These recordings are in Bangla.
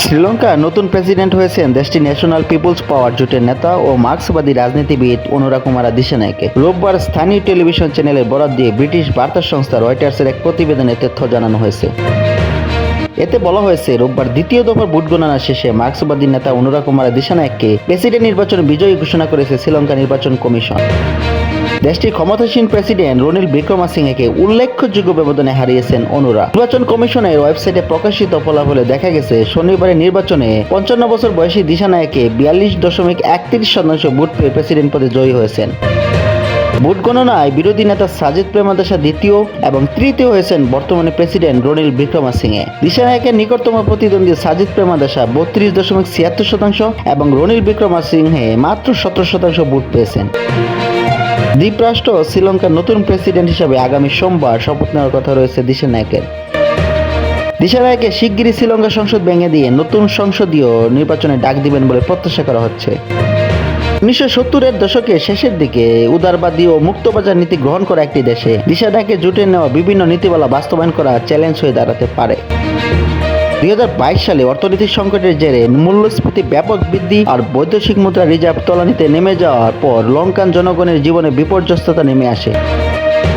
শ্রীলঙ্কার নতুন প্রেসিডেন্ট হয়েছেন দেশটির ন্যাশনাল পিপলস পাওয়ার জোটের নেতা ও মার্ক্সবাদী রাজনীতিবিদ অনুরা কুমারা দিশানায়কে রোববার স্থানীয় টেলিভিশন চ্যানেলের বরাদ দিয়ে ব্রিটিশ বার্তা সংস্থা রয়টার্সের এক প্রতিবেদনে তথ্য জানানো হয়েছে। এতে বলা হয়েছে, রোববার দ্বিতীয় দফার ভোট গণনা শেষে মার্ক্সবাদী নেতা অনুরা কুমারা দিশানায়ককে প্রেসিডেন্ট নির্বাচনে বিজয়ী ঘোষণা করেছে শ্রীলঙ্কা নির্বাচন কমিশন। দেশটির ক্ষমতাসীন প্রেসিডেন্ট রনিল বিক্রমাসিংহেকে উল্লেখযোগ্য ব্যবধানে হারিয়েছেন অনুরা। নির্বাচন কমিশনের ওয়েবসাইটে প্রকাশিত ফলাফলে দেখা গেছে, শনিবারের নির্বাচনে পঞ্চান্ন বছর বয়সী দিশানায়কে বিয়াল্লিশ দশমিক একত্রিশ শতাংশ ভোট পেয়ে প্রেসিডেন্ট পদে জয়ী হয়েছেন। ভোট গণনায় বিরোধী নেতা সাজিদ প্রেমাদাসা দ্বিতীয় এবং তৃতীয় হয়েছেন বর্তমানে প্রেসিডেন্ট রনিল বিক্রমাসিংহে। দিশানায়কের নিকটতম প্রতিদ্বন্দ্বী সাজিদ প্রেমাদাসা বত্রিশ দশমিক ছিয়াত্তর শতাংশ এবং রনিল বিক্রমাসিংহে মাত্র সতেরো শতাংশ ভোট পেয়েছেন। দ্বীপরাষ্ট্র শ্রীলঙ্কার নতুন প্রেসিডেন্ট হিসাবে আগামী সোমবার শপথ নেওয়ার কথা রয়েছে দিশানায়কের দিশানায়কে শিগগিরই শ্রীলঙ্কা সংসদ ভেঙে দিয়ে নতুন সংসদীয় নির্বাচনে ডাক দিবেন বলে প্রত্যাশা করা হচ্ছে। উনিশশো সত্তরের দশকের শেষের দিকে উদারবাদী ও মুক্তবাজার নীতি গ্রহণ করা একটি দেশে, দিশা দিশানায়কে জুটে নেওয়া বিভিন্ন নীতিমালা বাস্তবায়ন করা চ্যালেঞ্জ হয়ে দাঁড়াতে পারে। দুই হাজার বাইশ সালে অর্থনৈতিক সংকটের জেরে মূল্যস্ফীতি, ব্যাপক বৃদ্ধি আর বৈদেশিক মুদ্রা রিজার্ভ তলানিতে নেমে যাওয়ার পর লঙ্কান জনগণের জীবনে বিপর্যস্ততা নেমে আসে।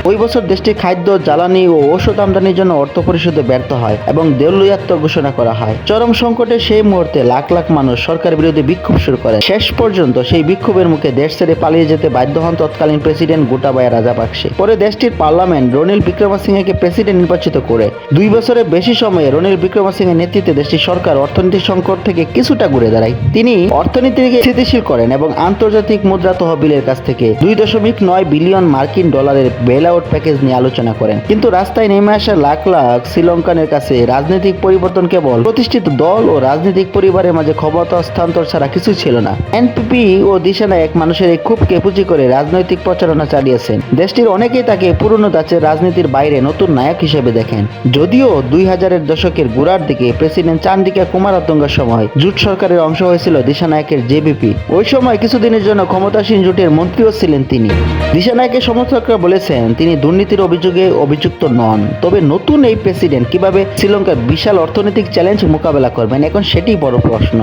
ওই বছর দেশটির খাদ্য, জ্বালানি ও ঔষধ আমদানির জন্য অর্থ পরিশোধে ব্যর্থ হয় এবং দেউলিয়াত্ম ঘোষণা করা হয়। চরম সংকটে সেই মুহূর্তে লাখ লাখ মানুষ সরকার বিরোধী বিক্ষোভ শুরু করে। শেষ পর্যন্ত সেই বিক্ষোভের মুখে দেশ ছেড়ে পালিয়ে যেতে বাধ্য হন তৎকালীন প্রেসিডেন্ট গোটাবায়া রাজাপাকসে পরে দেশটির পার্লামেন্ট রনিল বিক্রমাসিংহেকে প্রেসিডেন্ট নির্বাচিত করে। দুই বছরের বেশি সময়ে রনিল বিক্রমাসিংহের নেতৃত্বে দেশটির সরকার অর্থনৈতিক সংকট থেকে কিছুটা ঘুরে দাঁড়ায়। তিনি অর্থনীতিকে স্থিতিশীল করেন এবং আন্তর্জাতিক মুদ্রা তহবিলের কাছ থেকে দুই দশমিক নয় বিলিয়ন মার্কিন ডলারের বেল আউট প্যাকেজ নিয়ে আলোচনা করেন। কিন্তু রাস্তায় নেমে আসা লাখ লাখ শ্রীলঙ্কানের কাছে রাজনৈতিক পরিবর্তন কেবল প্রতিষ্ঠিত দল ও রাজনৈতিক পরিবারের মাঝে ক্ষমতা হস্তান্তর ছাড়া কিছু ছিল না। এনপিপি ও দিশানায়ক মানুষের এই ক্ষোভকে পুঁজি করে রাজনৈতিক প্রচারণা চালিয়েছেন। দেশটির অনেকেই তাকে পুরনো দাচের রাজনীতির বাইরে নতুন নায়ক হিসেবে দেখেন। যদিও দুই হাজারের দশকের গোড়ার দিকে প্রেসিডেন্ট চান্দিকা কুমারাতুঙ্গার সময় জুট সরকারের অংশ হয়েছিল দিশানায়কের জেবিপি। ওই সময় কিছুদিনের জন্য ক্ষমতাসীন জোটের মন্ত্রীও ছিলেন তিনি। দিশানায়কের সমর্থকরা বলেছেন তিনি দুর্নীতির অভিযোগে অভিযুক্ত নন। তবে নতুন এই প্রেসিডেন্ট কীভাবে শ্রীলঙ্কার বিশাল অর্থনৈতিক চ্যালেঞ্জ মোকাবেলা করবেন, এখন সেটিই বড় প্রশ্ন।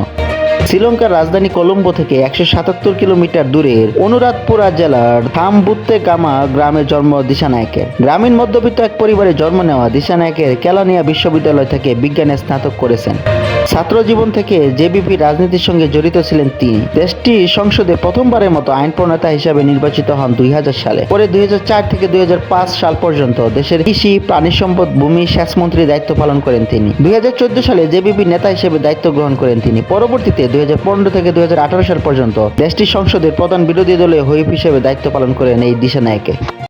শ্রীলঙ্কার রাজধানী কলম্বো থেকে একশো সাতাত্তর কিলোমিটার দূরের অনুরাধপুরা জেলার থামবুত্তে গামা গ্রামে জন্ম দিশানায়কের গ্রামীণ মধ্যবিত্ত এক পরিবারে জন্ম নেওয়া দিশানায়কের কেলানিয়া বিশ্ববিদ্যালয় থেকে বিজ্ঞানে স্নাতক করেছেন। ছাত্র জীবন থেকে জেবিপি রাজনীতির সঙ্গে জড়িত ছিলেন তিনি। দেশটি সংসদে প্রথমবারের মতো আইন প্রণেতা হিসাবে নির্বাচিত হন দুই হাজার সালে। পরে দুই হাজার চার থেকে দুই হাজার পাঁচ সাল পর্যন্ত দেশের কৃষি, প্রাণী সম্পদ, ভূমি সেচ মন্ত্রী দায়িত্ব পালন করেন তিনি। দুই হাজার চোদ্দ সালে জেবিপি নেতা হিসেবে দায়িত্ব গ্রহণ করেন তিনি। পরবর্তীতে দুই হাজার পনেরো থেকে দুই হাজার আঠারো সাল পর্যন্ত দেশটির সংসদের প্রধান বিরোধী দলীয় হুইপ হিসেবে দায়িত্ব পালন করেন এই দিশানায়কে।